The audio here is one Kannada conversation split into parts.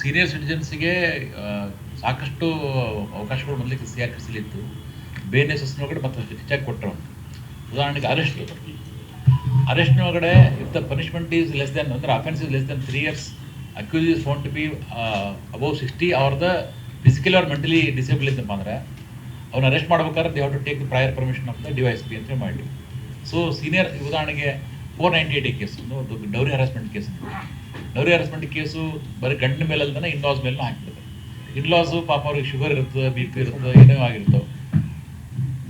ಸೀನಿಯರ್ ಸಿಟಿಜನ್ಸ್ಗೆ ಸಾಕಷ್ಟು ಅವಕಾಶಗಳು ಮೊದಲಿಗೆ ಸಿ ಆರ್ ಪಿ ಸಿಲಿತ್ತು ಬೇರೆ ಒಳಗಡೆ ಮತ್ತೆ ಹೆಚ್ಚಾಗಿ ಕೊಟ್ಟರು. ಉದಾಹರಣೆಗೆ ಅರೆಸ್ಟ್ ಅರೆಸ್ಟ್ ಒಳಗಡೆ if the punishment is less than ಅಂದ್ರೆ offence is less than three years accused is found to be above sixty ಅವ್ರ the physically or mentally disable ಇದ್ದಪ್ಪ ಅಂದರೆ ಅವ್ನ ಅರೆಸ್ಟ್ ಮಾಡ್ಬೇಕಾದ್ರೆ they have to take prior permission of the D Y S P ಅಂತ ಮಾಡಿ ಸೊ ಸೀನಿಯರ್ ಉದಾಹರಣೆಗೆ ಫೋರ್ ನೈಂಟಿ ಏಯ್ಟ್ ಕೇಸ್ ಒಂದು dowry harassment case dowry harassment case ಬರೀ ಗಂಡಿನ ಮೇಲೆ ಅಲ್ದನ ಇನ್ಲಾಸ್ ಮೇಲೂ ಹಾಕ್ತದೆ ಇನ್ಲಾಸು ಪಾಪ ಅವ್ರಿಗೆ ಶುಗರ್ ಇರುತ್ತೆ ಬಿ ಪಿ ಇರ್ತದೆ ಏನೋ ಆಗಿರ್ತಾವೆ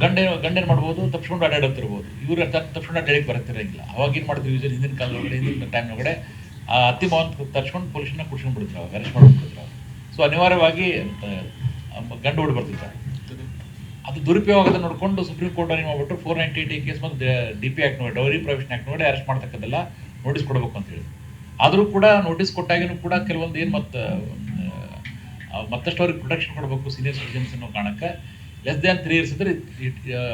ಗಂಡ ಗಂಡೇನು ಮಾಡ್ಬೋದು? ತಪ್ಸ್ಕೊಂಡು ಅಡ್ಡಾಡುತ್ತಿರ್ಬೋದು ಇವ್ರು ತಪ್ಸ್ಕೊಂಡು ಅಡ್ಡಾಡಕ್ಕೆ ಬರ್ತಿರಂಗಿಲ್ಲ. ಅವಾಗ ಏನು ಮಾಡ್ತೀವಿ ಯೂಸರ್ ಹಿಂದಿನ ಕಾಲದೊಳಗಡೆ, ಹಿಂದಿನ ಟೈಮ್ ಒಳಗಡೆ ಆ ಅತಿ ಮಾವನ್ ತರ್ಸ್ಕೊಂಡು ಪೊಲೀಸ್ನ ಕುಡ್ಸ್ಕೊಂಡು ಬಿಡ್ತಾರೆ ಅವಾಗ ಅರೆಸ್ಟ್ ಮಾಡ್ಬಿಡ್ತಾರೆ ಸೊ ಅನಿವಾರ್ಯವಾಗಿ ಗಂಡು ಓಡಿ ಬರ್ತಿರ್ತಾರೆ ಅದು ದುರುಪಯೋಗದ ನೋಡಿಕೊಂಡು ಸುಪ್ರೀಂ ಕೋರ್ಟ್ ಏನು ಮಾಡ್ಬಿಟ್ಟು ಫೋರ್ ನೈಂಟಿ ಏಯ್ಟಿ ಕೇಸ್ ಮತ್ತು ಡಿ ಪಿ ಆ್ಯಕ್ಟ್ ನೋಡಿ ಡೌರಿ ಪ್ರೊವಿಷನ್ ಆ್ಯಕ್ಟ್ ನೋಡಿ ಅರೆಸ್ಟ್ ಮಾಡ್ತಕ್ಕದ್ದೆಲ್ಲ ನೋಟಿಸ್ ಕೊಡಬೇಕು ಅಂತ ಹೇಳಿ ಆದರೂ ಕೂಡ ನೋಟಿಸ್ ಕೊಟ್ಟಾಗಿನೂ ಕೂಡ ಕೆಲವೊಂದು ಏನು ಮತ್ತೆ ಮತ್ತಷ್ಟು ಅವ್ರಿಗೆ ಪ್ರೊಟೆಕ್ಷನ್ ಕೊಡಬೇಕು ಸೀನಿಯರ್ ಸಿಟಿಜನ್ಸ್ ಅನ್ನೋ ಕಾರಣಕ್ಕೆ ಲೆಸ್ ದ್ಯಾನ್ ತ್ರೀ ಇಯರ್ಸ್ ಇದ್ರೆ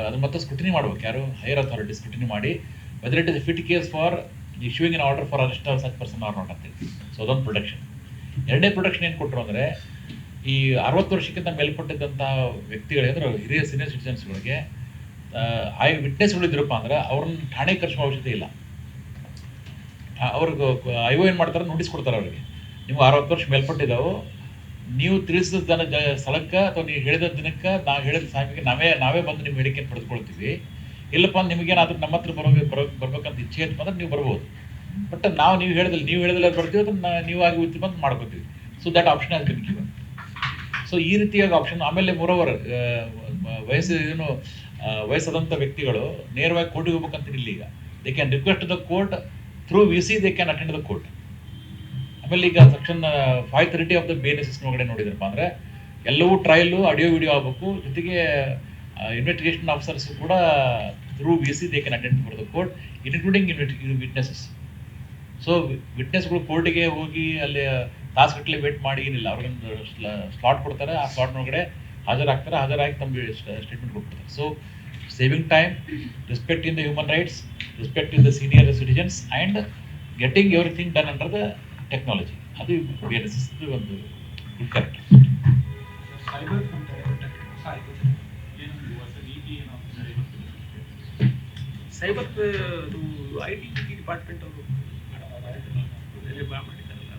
ಅದು ಮತ್ತೆ ಸ್ಕ್ರೂಟಿನಿ ಮಾಡ್ಬೇಕು. ಯಾರು ಹೈಯರ್ ಅಥಾರಿಟಿ ಸ್ಕ್ರೂಟಿನಿ ಮಾಡಿ whether it is fit case for issuing in order for arrest such person or not so ಅದೊಂದು ಪ್ರೊಟೆಕ್ಷನ್ ಎರಡನೇ ಪ್ರೊಟೆಕ್ಷನ್ ಏನು ಕೊಟ್ಟರು ಅಂದರೆ, ಈ ಅರವತ್ತು ವರ್ಷಕ್ಕಿಂತ ಮೇಲ್ಪಟ್ಟಿದ್ದಂಥ ವ್ಯಕ್ತಿಗಳಿಗೆ ಅಂದ್ರೆ ಹಿರಿಯ ಸೀನಿಯರ್ ಸಿಟಿಜನ್ಸ್ಗಳಿಗೆ ಆಯ್ ವಿಟ್ನೆಸ್ಗಳಿದ್ರಪ್ಪ ಅಂದ್ರೆ ಅವ್ರನ್ನ ಠಾಣೆ ಕರ್ಸೋ ಅವಶ್ಯಕತೆ ಇಲ್ಲ. ಅವ್ರಿಗೆ ಐ ಓ ಏನು ಮಾಡ್ತಾರೆ, ನೋಟಿಸ್ ಕೊಡ್ತಾರೆ ಅವ್ರಿಗೆ. ನೀವು ಅರವತ್ತು ವರ್ಷ ಮೇಲ್ಪಟ್ಟಿದ್ದಾವೆ ನೀವು ತಿಳಿಸಿದ ದನ ಸ್ಥಳಕ್ಕೆ ಅಥವಾ ನೀವು ಹೇಳಿದ ದಿನಕ್ಕೆ ನಾವು ಹೇಳಿದ ಸಮಯಕ್ಕೆ ನಾವೇ ನಾವೇ ಬಂದು ನಿಮ್ಮ ಹೇಳಿಕೆಯನ್ನು ಪಡೆದುಕೊಳ್ತೀವಿ. ಇಲ್ಲಪ್ಪ ನಿಮಗೇನಾದ್ರೂ ನಮ್ಮ ಹತ್ರ ಬರೋ ಬರೋ, ಬರ್ಬೇಕಂತ ಇಚ್ಛೆ ಇತ್ತು ಅಂದ್ರೆ ನೀವು ಬರ್ಬೋದು. ಬಟ್ ನಾವು ನೀವು ಹೇಳಿದಲ್ಲಿ ನೀವು ಹೇಳಿದಲ್ಲಿ ಬರ್ತೀವಿ ಅದನ್ನ ನೀವು ಆಗಿ ಉತ್ತಿ ಬಂದು ಮಾಡ್ಕೋತೀವಿ. So that option has been given so ಈ ರೀತಿಯಾಗಿ ಆಪ್ಷನ್ ಆಮೇಲೆ ಮೂರವರ್ ವಯಸ್ಸು, ಏನು ವಯಸ್ಸಾದಂಥ ವ್ಯಕ್ತಿಗಳು ನೇರವಾಗಿ ಕೋರ್ಟಿಗೆ ಹೋಗ್ಬೇಕಂತ ಇಲ್ಲ ಈಗ. They can request the court through V C they can attend the court ಆಮೇಲೆ ಈಗ section five thirty of the B N S S ಒಳಗಡೆ ನೋಡಿದ್ರಪ್ಪ ಅಂದರೆ ಎಲ್ಲವೂ ಟ್ರಯಲು ಆಡಿಯೋ ವಿಡಿಯೋ ಆಗಬೇಕು. ಜೊತೆಗೆ ಇನ್ವೆಸ್ಟಿಗೇಷನ್ ಆಫೀಸರ್ಸ್ ಕೂಡ through V C they can attend for the court including witnesses so ವಿಟ್ನೆಸ್ಗಳು ಕೋರ್ಟಿಗೆ ಹೋಗಿ ಅಲ್ಲಿ ತಾಸುಗಟ್ಟಲೆ ವೇಟ್ ಮಾಡಿ, ಏನಿಲ್ಲ ಅವ್ರಿಗೊಂದು ಸ್ಲಾಟ್ ಕೊಡ್ತಾರೆ. ಆ ಸ್ಲಾಟ್ನೊಳಗಡೆ ಹಾಜರಾಗ್ತಾರೆ. ಹಾಜರಾಗಿ ತಮ್ಮ ಸ್ಟೇಟ್ಮೆಂಟ್ ಕೊಡ್ತಾರೆ so saving time respect in the human rights respect in the senior citizens and getting everything done under the technology ಅದು ಬಿ ಎನ್ ಎಸ್ ಒಂದು ಗುಡ್ ಕರೆಕ್ಟ್ ಸೈಬರ್ ಇದು ಐ ಟಿ ಟಿ ಡಿಪಾರ್ಟ್ಮೆಂಟ್ ಅವರು ಮಾಡಿದ್ದಾರಲ್ಲ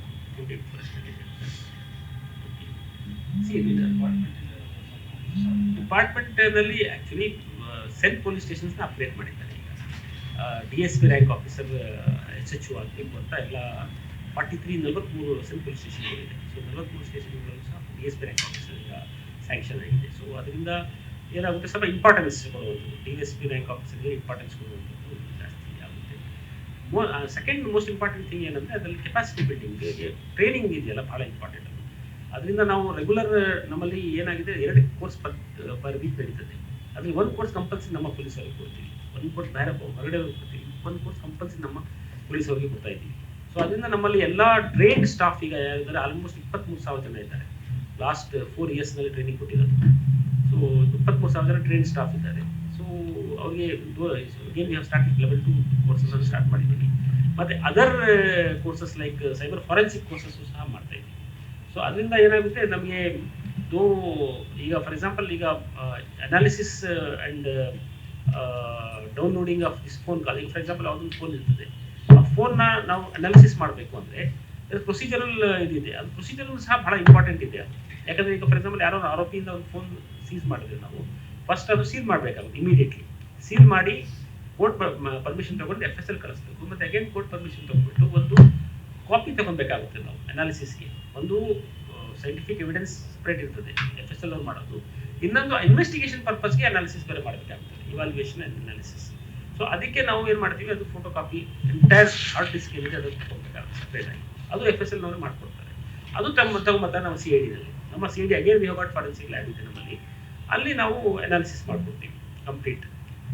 ಡಿಪಾರ್ಟ್ಮೆಂಟ್ನಲ್ಲಿ ಆ್ಯಕ್ಚುಲಿ ಸೆಲ್ ಪೊಲೀಸ್ ಸ್ಟೇಷನ್ಸ್ನ ಅಪ್ಗ್ರೇಡ್ ಮಾಡಿದ್ದಾರೆ ಈಗ. D S P rank officer H H ಆಗಬೇಕು ಅಂತ ಎಲ್ಲ ಫಾರ್ಟಿ ತ್ರೀ ನಲವತ್ತ್ಮೂರು ಸೆಂಟ್ ಪೊಲೀಸ್ ಸ್ಟೇಷನ್ಗಳಿದೆ. ಸೊ ನಲವತ್ತ್ಮೂರು ಸ್ಟೇಷನ್ಗಳಲ್ಲೂ ಸಹ D S P rank officer ಈಗ ಸ್ಯಾಂಕ್ಷನ್ ಆಗಿದೆ. ಸೊ ಅದರಿಂದ ಏನಾಗುತ್ತೆ? ಸ್ವಲ್ಪ ಇಂಪಾರ್ಟೆನ್ಸ್ ಕೊಡುವಂಥದ್ದು. ಡಿ ಎಸ್ ಪಿ ರ್ಯಾಂಕ್ ಆಫೀಸರ್ಗೆ ಇಂಪಾರ್ಟೆನ್ಸ್ ಕೊಡುವಂಥದ್ದು ಜಾಸ್ತಿ ಆಗುತ್ತೆ. ಸೆಕೆಂಡ್ ಮೋಸ್ಟ್ ಇಂಪಾರ್ಟೆಂಟ್ ಥಿಂಗ್ ಏನಂದರೆ ಅದರಲ್ಲಿ ಕೆಪಾಸಿಟಿ ಬಿಲ್ಡಿಂಗ್ ಟ್ರೈನಿಂಗ್ ಇದೆಯಲ್ಲ ಭಾಳ ಇಂಪಾರ್ಟೆಂಟ್ ಅದು. ಅದರಿಂದ ನಾವು ರೆಗ್ಯುಲರ್ ನಮ್ಮಲ್ಲಿ ಏನಾಗಿದೆ? ಎರಡು ಕೋರ್ಸ್ ಪರ್ ಪರ್ ವೀಕ್ ನಡೀತದೆ. ಅದ್ರಲ್ಲಿ ಒಂದು ಕೋರ್ಸ್ ಕಂಪಲ್ಸರಿ ನಮ್ಮ ಪೊಲೀಸ್ ಅವ್ರಿಗೆ ಕೊಡ್ತೀವಿ. ಒಂದು ಕೋರ್ಸ್ ಬೇರೆ ಹೊರಗಡೆ ಕೊಡ್ತೀವಿ. ಒಂದು ಕೋರ್ಸ್ ಕಂಪಲ್ಸರಿ ನಮ್ಮ ಪೊಲೀಸ್ ಅವ್ರಿಗೆ ಕೊಡ್ತಾ ಇದ್ದೀವಿ. ಸೊ ಅದರಿಂದ ನಮ್ಮಲ್ಲಿ ಎಲ್ಲ ಟ್ರೈನ್ ಸ್ಟಾಫ್ ಈಗ ಯಾರಿದ್ದಾರೆ ಆಲ್ಮೋಸ್ಟ್ ಇಪ್ಪತ್ತ್ಮೂರು ಸಾವಿರ ಜನ ಇದ್ದಾರೆ. ಲಾಸ್ಟ್ ಫೋರ್ ಇಯರ್ಸ್ನಲ್ಲಿ ಟ್ರೈನಿಂಗ್ ಕೊಟ್ಟಿರೋದು ಸೊ ಇಪ್ಪತ್ತ್ಮೂರು ಸಾವಿರ ಜನ ಟ್ರೈನ್ ಸ್ಟಾಫ್ ಇದ್ದಾರೆ. ಸೊ ಅವ್ರಿಗೆ again we have start level two courses start ಮಾಡಿದ್ದೀವಿ. ಮತ್ತು other courses like cyber forensic courses ಸಹ ಮಾಡ್ತಾ ಇದ್ದೀವಿ. ಸೊ ಅದರಿಂದ ಏನಾಗುತ್ತೆ, ನಮಗೆ ದೋ ಈಗ ಫಾರ್ ಎಕ್ಸಾಂಪಲ್ ಈಗ analysis and downloading of this phone call ಈಗ ಫಾರ್ ಎಕ್ಸಾಂಪಲ್ ಯಾವುದೊಂದು ಫೋನ್ ಇರ್ತದೆ, ಆ ಫೋನ್ನ ನಾವು ಅನಾಲಿಸಿಸ್ ಮಾಡಬೇಕು ಅಂದರೆ ಪ್ರೊಸೀಜರಲ್ ಇದಿದೆ. ಅದು ಪ್ರೊಸೀಜರಲ್ ಸಹ ಬಹಳ ಇಂಪಾರ್ಟೆಂಟ್ ಇದೆ. ಯಾಕಂದರೆ ಈಗ ಫಾರ್ ಎಕ್ಸಾಂಪಲ್ ಯಾರೋ ಆರೋಪಿಯಿಂದ ಒಂದು ಫೋನ್ ಸೀಸ್ ಮಾಡಿದ್ರೆ ನಾವು ಫಸ್ಟ್ ಅದು ಸೀಲ್ ಮಾಡಬೇಕಾಗುತ್ತೆ ಇಮಿಡಿಯೇಟ್ಲಿ ಸೀಲ್ ಮಾಡಿ ಕೋರ್ಟ್ ಪರ್ಮಿಷನ್ ತಗೊಂಡು ಎಫ್ ಎಸ್ ಎಲ್ ಕಳಿಸ್ಬೇಕು. ಮತ್ತು ಅಗೇನ್ ಕೋರ್ಟ್ ಪರ್ಮಿಷನ್ ತೊಗೊಂಡ್ಬಿಟ್ಟು ಒಂದು ಕಾಪಿ ತಗೊಬೇಕಾಗುತ್ತೆ ನಾವು ಅನಾಲಿಸಿಸ್ಗೆ ಒಂದು ಸೈಂಟಿಫಿಕ್ ಎವಿಡೆನ್ಸ್ ಸ್ಪ್ರೆಡ್ ಇರ್ತದೆ ಎಫ್ ಎಸ್ ಎಲ್ ಅವ್ರು ಮಾಡೋದು. ಇನ್ನೊಂದು ಇನ್ವೆಸ್ಟಿಗೇಷನ್ ಪರ್ಪಸ್ಗೆ ಅನಾಲಿಸಿಸ್ ಬೇರೆ ಮಾಡಬೇಕಾಗ್ತದೆ ಇವಾಲ್ಯುಯೇಷನ್ ಅಂಡ್ ಅನಾಲಿಸಿಸ್ ಸೊ ಅದಕ್ಕೆ ನಾವು ಏನು ಮಾಡ್ತೀವಿ, ಅದು photo copy entire hard disk ಏನಿದೆ ಅದು ತಗೊಬೇಕಾಗುತ್ತೆ ಸ್ಪ್ರೆಡ್ ಆಗಿ. ಅದು ಎಫ್ ಎಸ್ ಎಲ್ ಎಲ್ನವರು ಮಾಡಿಕೊಡ್ತಾರೆ. ಅದು ತಮ್ಮ ತಗೊಂಬತ್ತ ನಮ್ಮ ಸಿ ಐ ಡಿನಲ್ಲಿ ನಮ್ಮ C I D again we got forensic lab ಇದೆ ನಮ್ಮಲ್ಲಿ. ಅಲ್ಲಿ ನಾವು ಅನಾಲಿಸಿಸ್ ಮಾಡಿಕೊಡ್ತೀವಿ ಕಂಪ್ಲೀಟ್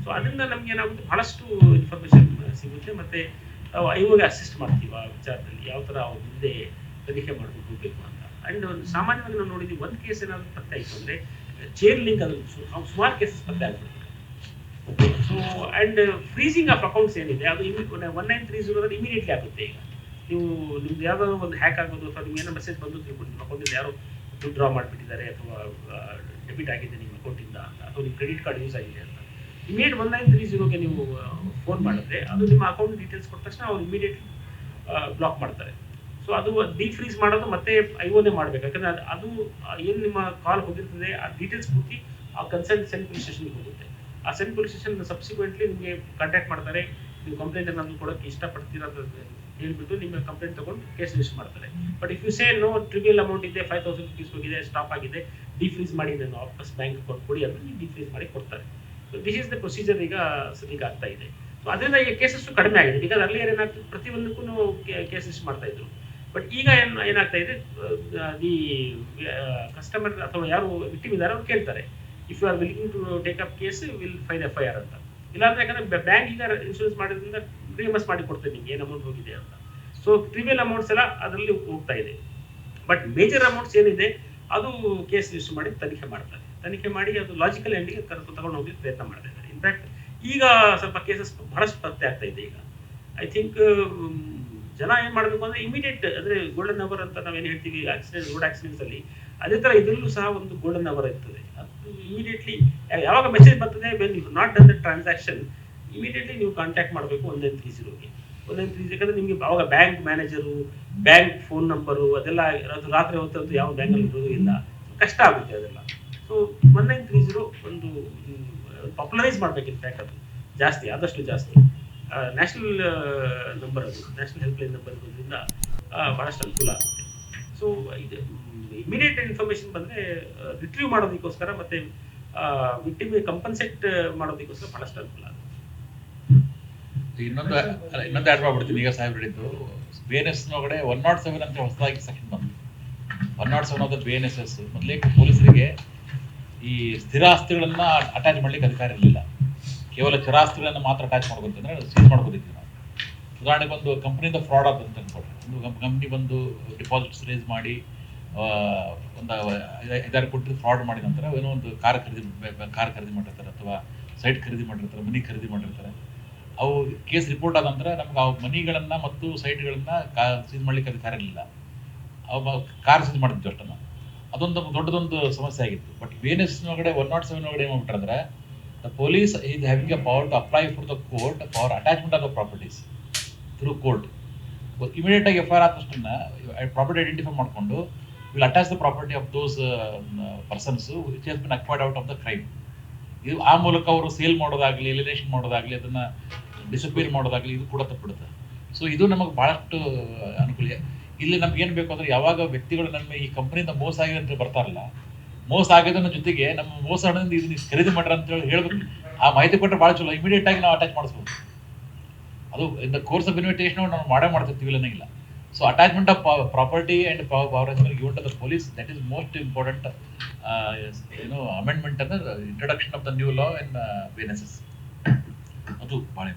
ಸೊ ಅದರಿಂದ ನಮ್ಗೆ ಏನಾಗುತ್ತೆ, ಬಹಳಷ್ಟು ಇನ್ಫಾರ್ಮೇಷನ್ ಸಿಗುತ್ತೆ ಮತ್ತೆ ನಾವು ಐಒಗೆ ಅಸಿಸ್ಟ್ ಮಾಡ್ತೀವಿ ಆ ವಿಚಾರದಲ್ಲಿ. ಯಾವ ಥರ ಅವ್ರ ಮುಂದೆ ತನಿಖೆ ಮಾಡ್ಕೊಂಡು ಹೋಗಬೇಕು ಅಂತ. ಆ್ಯಂಡ್ ಸಾಮಾನ್ಯವಾಗಿ ನಾವು ನೋಡಿದ್ವಿ ಒಂದು ಕೇಸ್ ಏನಾದರೂ ಪತ್ತೆ ಆಯಿತು ಅಂದರೆ ಚೇರ್ ಲಿಂಕ್ ಅದು ಸುಮಾರು ಕೇಸಸ್ ಪತ್ತೆ ಆಗ್ಬಿಡುತ್ತೆ so and freezing of accounts ಏನಿದೆ, ಅದು one nine three zero immediately ಆಗುತ್ತೆ ಈಗ. ನೀವು ನಿಮ್ದು ಯಾವ್ದಾದ್ರು ಒಂದು ಹ್ಯಾಕ್ ಆಗೋದು ಅಥವಾ ನಿಮ್ಗೆ ಏನೋ ಮೆಸೇಜ್ ಬಂದು ತಿಳ್ಕೊಂಡು ನಿಮ್ಮ ಅಕೌಂಟಿಂದ ಯಾರೋ ದುಡ್ಡು ಡ್ರಾ ಮಾಡಿಬಿಟ್ಟಿದ್ದಾರೆ ಅಥವಾ ಡೆಬಿಟ್ ಆಗಿದೆ ನಿಮ್ಮ ಅಕೌಂಟಿಂದ ಅಥವಾ ನಿಮ್ಮ ಕ್ರೆಡಿಟ್ ಕಾರ್ಡ್ ಯೂಸ್ ಆಗಿದೆ ಅಂತ. ಇಮಿಡಿಯೇಟ್ ಒನ್ ನೈನ್ ತ್ರೀ ಜೀರೋಗೆ ನೀವು ಫೋನ್ ಮಾಡಿದ್ರೆ ಅದು ನಿಮ್ಮ ಅಕೌಂಟ್ ಡೀಟೇಲ್ಸ್ ಕೊಟ್ಟ ತಕ್ಷಣ ಅವ್ರು ಇಮಿಡಿಯೇಟ್ಲಿ ಬ್ಲಾಕ್ ಮಾಡ್ತಾರೆ. ಸೊ ಅದು ಡಿಫ್ರೀಸ್ ಮಾಡೋದು ಮತ್ತೆ ಐಒನೇ ಮಾಡಬೇಕು. ಯಾಕಂದ್ರೆ ಅದು- ಅದು ಏನು ನಿಮ್ಮ ಕಾಲ್ ಹೋಗಿರ್ತದೆ, ಆ ಡೀಟೇಲ್ಸ್ ಪೂರ್ತಿ ಆ ಕನ್ಸರ್ನ್ ಸೆಂಟ್ ಪೊಲೀಸ್ ಸ್ಟೇಷನ್ಗೆ ಹೋಗುತ್ತೆ. ಆ ಸೆಂಟ್ ಪೊಲೀಸ್ ಸ್ಟೇಷನ್ ಸಬ್ಸಿಕ್ವೆಂಟ್ಲಿ ನಿಮಗೆ ಕಾಂಟ್ಯಾಕ್ಟ್ ಮಾಡ್ತಾರೆ. ನೀವು ಕಂಪ್ಲೇಂಟ್ ಏನಾದ್ರು ಕೊಡೋಕ್ಕೆ ಇಷ್ಟಪಡ್ತೀರಾ ಅಂತ ಹೇಳ್ಬಿಟ್ಟು ನಿಮ್ಮ ಕಂಪ್ಲೇಂಟ್ ತಗೊಂಡು ಕೇಸ್ ರಿಜಿಸ್ಟರ್ ಮಾಡ್ತಾರೆ. But if you say no trivial amount ಇದೆ ಫೈವ್ ತೌಸಂಡ್ ರುಪೀಸ್ ಹೋಗಿದೆ ಸ್ಟಾಪ್ ಆಗಿದೆ ಡಿಫ್ರೀಸ್ ಮಾಡಿ ನಾನು ವಾಪಸ್ ಬ್ಯಾಂಕ್ ಕೊಡಿ ಅಂದ್ರೆ ಡಿಫ್ರೀಸ್ ಮಾಡಿ ಕೊಡ್ತಾರೆ. So this is the procedure ಈಗ ಸದ್ಯಕ್ಕೆ ಆಗ್ತಾ ಇದೆ. ಸೊ ಅದರಿಂದ ಈಗ ಕೇಸಸ್ ಕಡಿಮೆ ಆಗಿದೆ. ಬಿಕಾಸ್ ಅರ್ಲಿಯರ್ ಏನಾಗ್ತದೆ ಪ್ರತಿಯೊಂದಕ್ಕೂ ಕೇಸಸ್ ಮಾಡ್ತಾ ಇದ್ರು. ಬಟ್ ಈಗ ಏನು, ಏನಾಗ್ತಾ ಇದೆ ದಿ ಕಸ್ಟಮರ್ ಅಥವಾ ಯಾರು ವಿಕ್ಟಿಮ್ ಇದ್ದಾರೆ ಅವ್ರು ಕೇಳ್ತಾರೆ. If you are willing to take up case will file F I R ಅಂತ. ಇಲ್ಲಾಂದ್ರೆ ಯಾಕಂದ್ರೆ ಬ್ಯಾಂಕ್ ಈಗ ಇನ್ಶೂರೆನ್ಸ್ ಮಾಡೋದ್ರಿಂದ ರಿಮಸ್ ಮಾಡಿ ಕೊಡ್ತೇನೆ ನಿಮ್ಗೆ, ಏನು ಅಮೌಂಟ್ ಹೋಗಿದೆ ಅಂತ. ಸೊ ಟ್ರಿವಿಯಲ್ ಅಮೌಂಟ್ಸ್ ಎಲ್ಲ ಅದರಲ್ಲಿ ಹೋಗ್ತಾ ಇದೆ. ಬಟ್ ಮೇಜರ್ ಅಮೌಂಟ್ಸ್ ಏನಿದೆ, ಅದು ಕೇಸ್ ರಿಜಿಸ್ಟರ್ ಮಾಡಿ ತನಿಖೆ ಮಾಡ್ತಾರೆ. ತನಿಖೆ ಮಾಡಿ ಅದು ಲಾಜಿಕಲ್ ಎಂಡಿಗೆ ತಗೊಂಡು ಹೋಗಿ ಪ್ರಯತ್ನ ಮಾಡ್ತಾ ಇದ್ದಾರೆ. ಇನ್ಫ್ಯಾಕ್ಟ್ ಈಗ ಸ್ವಲ್ಪ ಕೇಸಸ್ ಬಹಳಷ್ಟು ಪತ್ತೆ ಆಗ್ತಾ ಇದೆ ಈಗ. ಐ ಥಿಂಕ್ ಜನ ಏನ್ ಮಾಡಬೇಕು ಅಂದ್ರೆ ಇಮಿಡಿಯೇಟ್ ಅಂದ್ರೆ ಗೋಲ್ಡನ್ ಅವರ್ ಅಂತ ನಾವೇನು ಹೇಳ್ತೀವಿ ಆಕ್ಸಿಡೆಂಟ್ ರೋಡ್ ಆಕ್ಸಿಡೆಂಟ್ ಅಲ್ಲಿ, ಅದೇ ತರ ಇದರಲ್ಲೂ ಸಹ ಒಂದು ಗೋಲ್ಡನ್ ಅವರ್ ಇರ್ತದೆ. ಅದು ಇಮಿಡಿಯೇಟ್ಲಿ ಯಾವಾಗ ಮೆಸೇಜ್ ಬರ್ತದೆ when you not done the transaction immediately ನೀವು ಕಾಂಟ್ಯಾಕ್ಟ್ ಮಾಡಬೇಕು ಒಂದೇ ತ್ರೀ ಜೀರೋಗೆ ನೈನ್ ತ್ರೀ ಯಾಕಂದ್ರೆ ನಿಮಗೆ ಅವಾಗ bank manager bank phone number ಅದೆಲ್ಲ ಅದು ರಾತ್ರಿ ಹೊತ್ತಂತೂ ಯಾವ ಬ್ಯಾಂಕಲ್ಲಿ ಇರೋದು ಇಲ್ಲ. ಕಷ್ಟ ಆಗುತ್ತೆ ಅದೆಲ್ಲ. ಸೊ ಒನ್ ತ್ರೀ ಜೀರೋ ಒಂದು ಪಾಪ್ಯುಲರೈಸ್ ಮಾಡ್ಬೇಕು ಇನ್ಫ್ಯಾಕ್ಟ್ ಅದು ಜಾಸ್ತಿ, ಆದಷ್ಟು ಜಾಸ್ತಿ. ನ್ಯಾಷನಲ್ ನಂಬರ್ ಅದು ನ್ಯಾಷನಲ್ ಹೆಲ್ಪ್ ಲೈನ್ ನಂಬರ್ ಇರೋದ್ರಿಂದ ಭಾಳಷ್ಟು ಅನುಕೂಲ ಆಗುತ್ತೆ. ಸೊ ಇದು ಇಮಿಡಿಯೇಟ್ ಇನ್ಫಾರ್ಮೇಷನ್ ಬಂದರೆ ರಿಟ್ರೀವ್ ಮಾಡೋದಕ್ಕೋಸ್ಕರ ಮತ್ತೆ ವಿಕ್ಟಿಮ್ಗೆ ಕಂಪನ್ಸೇಟ್ ಮಾಡೋದಕ್ಕೋಸ್ಕರ ಭಾಳಷ್ಟು ಅನುಕೂಲ ಆಗುತ್ತೆ. ಇನ್ನೊಂದು ಇನ್ನೊಂದು ಆ್ಯಡ್ ಮಾಡ್ಬಿಡ್ತೀನಿ ಈಗ ಸಾಹೇಬ್ ಹೇಳಿದ್ದು ಬಿ ಎನ್ ಎಸ್ ಒಳಗಡೆ ಒನ್ ನಾಟ್ ಸೆವೆನ್ ಅಂತ ಹೊಸದಾಗಿ ಸೆಕೆಂಡ್ ಬಂತು. One not seven of the B N S S ಮೊದಲೇ ಪೊಲೀಸರಿಗೆ ಈ ಸ್ಥಿರ ಆಸ್ತಿಗಳನ್ನ ಅಟ್ಯಾಚ್ ಮಾಡ್ಲಿಕ್ಕೆ ಅಧಿಕಾರ ಇರಲಿಲ್ಲ. ಕೇವಲ ಚರಾಸ್ತಿಗಳನ್ನು ಮಾತ್ರ ಟ್ಯಾಚ್ ಮಾಡ್ಬೋದು ಅಂದರೆ ಸೀಸ್ ಮಾಡ್ಬೋದಿತ್ತು ನಾವು. ಉದಾಹರಣೆಗೆ ಒಂದು ಕಂಪ್ನಿಯಿಂದ ಫ್ರಾಡ್ ಆದ ಅಂತ ಅನ್ಕೊಳ್ಳಿ ಒಂದು ಕಂಪ್ನಿ ಬಂದು ಡಿಪಾಸಿಟ್ಸ್ ರೇಸ್ ಮಾಡಿ ಒಂದು ಐದ- ಐದಾರು ಕೋಟಿ ಫ್ರಾಡ್ ಮಾಡಿದ ನಂತರ ಏನೋ ಒಂದು ಕಾರ್ ಖರೀದಿ ಕಾರ್ ಖರೀದಿ ಮಾಡಿರ್ತಾರೆ ಅಥವಾ ಸೈಟ್ ಖರೀದಿ ಮಾಡಿರ್ತಾರೆ, ಮನಿ ಖರೀದಿ ಮಾಡಿರ್ತಾರೆ. ಅವು ಕೇಸ್ ರಿಪೋರ್ಟ್ ಆದ ನಂತರ ನಮ್ಗೆ ಆ ಮನಿಗಳನ್ನು ಮತ್ತು ಸೈಟ್ಗಳನ್ನು ಕಾ ಸೀಸ್ ಮಾಡ್ಲಿಕ್ಕೆ ಅಧಿಕಾರ ಇರಲಿಲ್ಲ. ಅವ ಕಾರ್ ಸೀಸ್ ಮಾಡಿದ್ವಿ ಅಷ್ಟನ್ನ. ಅದೊಂದು ದೊಡ್ಡದೊಂದು ಸಮಸ್ಯೆ ಆಗಿತ್ತು. ಬಟ್ ಬಿ ಎನ್ ಎಸ್ ಒಳಗಡೆ ಒನ್ ನಾಟ್ ಸೆವೆನ್ ಒಳಗಡೆ ಏನು ಮಾಡ್ಬಿಟ್ರಂದ್ರೆ the police is having a power to apply for the court for attachment of the properties through court immediate ಆಗಿ ಎಫ್ ಐ ಆರ್ ಆದ ತಕ್ಷಣ ಪ್ರಾಪರ್ಟಿ ಐಡೆಂಟಿಫೈ ಮಾಡಿಕೊಂಡು will attach the property of those persons which has been acquired out of the crime ಇದು ಆ ಮೂಲಕ ಅವರು ಸೇಲ್ ಮಾಡೋದಾಗ್ಲಿ ಎಲಿನೇಷನ್ ಮಾಡೋದಾಗ್ಲಿ, ಅದನ್ನ ಡಿಸಪಿಯರ್ ಮಾಡೋದಾಗ್ಲಿ, ಇದು ಕೂಡ ತಪ್ಪಿಡುತ್ತೆ. ಸೊ ಇದು ನಮಗೆ ಬಹಳಷ್ಟು ಅನುಕೂಲ. ಇಲ್ಲಿ ನಮ್ಗೆ ಏನು ಬೇಕು ಅಂದ್ರೆ, ಯಾವಾಗ ವ್ಯಕ್ತಿಗಳು ನಮ್ಮ ಈ ಕಂಪನಿಯಿಂದ ಮೋಸ ಆಗಿದೆ ಅಂತ ಬರ್ತಾರಲ್ಲ ಮೋಸ ಆಗಿದ್ದನ್ನ ಜೊತೆಗೆ ನಮ್ಮ ಮೋಸ ಹಣದಿಂದ ಇದನ್ನ ಖರೀದಿ ಮಾಡ್ರ ಅಂತ ಹೇಳಿ ಹೇಳ್ಬೇಕು. ಆ ಮಾಹಿತಿ ಕೊಟ್ಟರೆ ಭಾಳ ಚಲೋ. ಇಮಿಡಿಯೇಟ್ ಆಗಿ ನಾವು ಅಟ್ಯಾಚ್ ಮಾಡಿಸ್ಬೋದು. ಅದು in the course of invitation ನಾವು ಮಾಡೇ ಮಾಡ್ತಿರ್ತೀವಿ ಅನ್ನೋಂಗಿಲ್ಲ. So attachment of property and power given to the police that is most important ಏನು ಅಮೆಂಡ್ಮೆಂಟ್ ಅಂದ್ರೆ introduction of the new law in B ಅದು ಭಾಳ